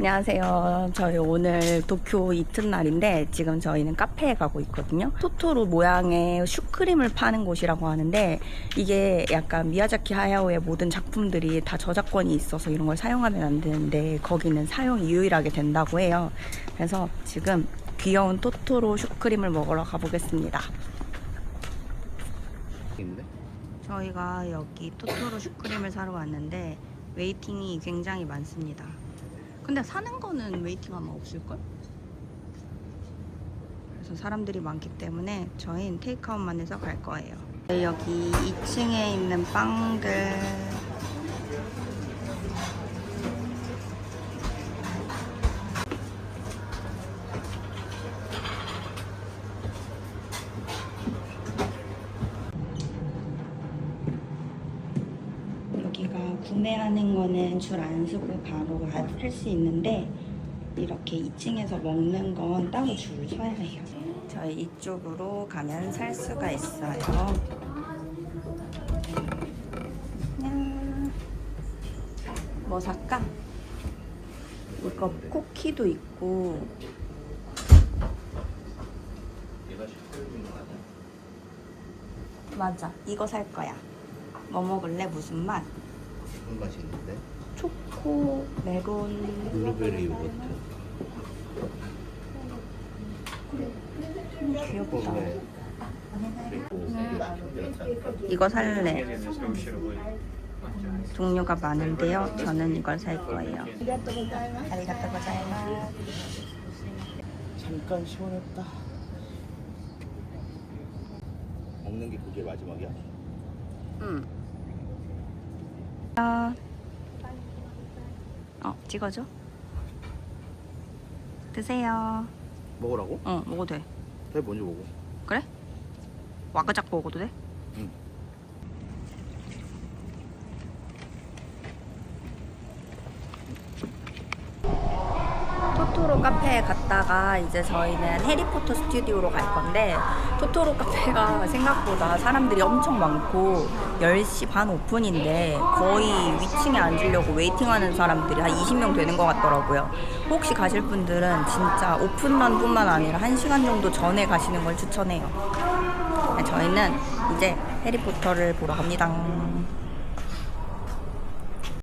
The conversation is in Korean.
안녕하세요. 저희 오늘 도쿄 이튿날인데 지금 저희는 카페에 가고 있거든요. 토토로 모양의 슈크림을 파는 곳이라고 하는데 이게 약간 미야자키 하야오의 모든 작품들이 다 저작권이 있어서 이런 걸 사용하면 안 되는데 거기는 사용이 유일하게 된다고 해요. 그래서 지금 귀여운 토토로 슈크림을 먹으러 가보겠습니다. 저희가 여기 토토로 슈크림을 사러 왔는데 웨이팅이 굉장히 많습니다. 근데 사는 거는 웨이팅 아마 없을걸? 그래서 사람들이 많기 때문에 저희는 테이크아웃만 해서 갈 거예요. 여기 2층에 있는 빵들 여기가 구매하는 거는 줄 안 서고 바로 할 수 있는데 이렇게 2층에서 먹는 건 따로 줄을 서야 해요. 저희 이쪽으로 가면 살 수가 있어요. 냥. 뭐 살까? 이거 쿠키도 있고? 맞아 이거 살 거야. 뭐 먹을래? 무슨 맛? 무슨 맛이 있는데? 초코, 메론, 블루베리 요거트 귀엽다. 네. 이거 살래. 종류가 많은데요. 저는 이걸 살 거예요. 아리가또 고자이마스. 잠깐 시원했다 먹는 게 그게 마지막이야? 응. 아. 어, 찍어줘. 드세요. 먹으라고? 어, 먹어도 돼. 해 먼저 먹어 그래? 와그작 먹어도 돼? 응. 토토로 카페에 갔다가 이제 저희는 해리포터 스튜디오로 갈 건데 토토로 카페가 생각보다 사람들이 엄청 많고 10시 반 오픈인데 거의 위층에 앉으려고 웨이팅하는 사람들이 한 20명 되는 것 같더라고요. 혹시 가실 분들은 진짜 오픈런뿐만 아니라 1시간 정도 전에 가시는 걸 추천해요. 네, 저희는 이제 해리포터를 보러 갑니다.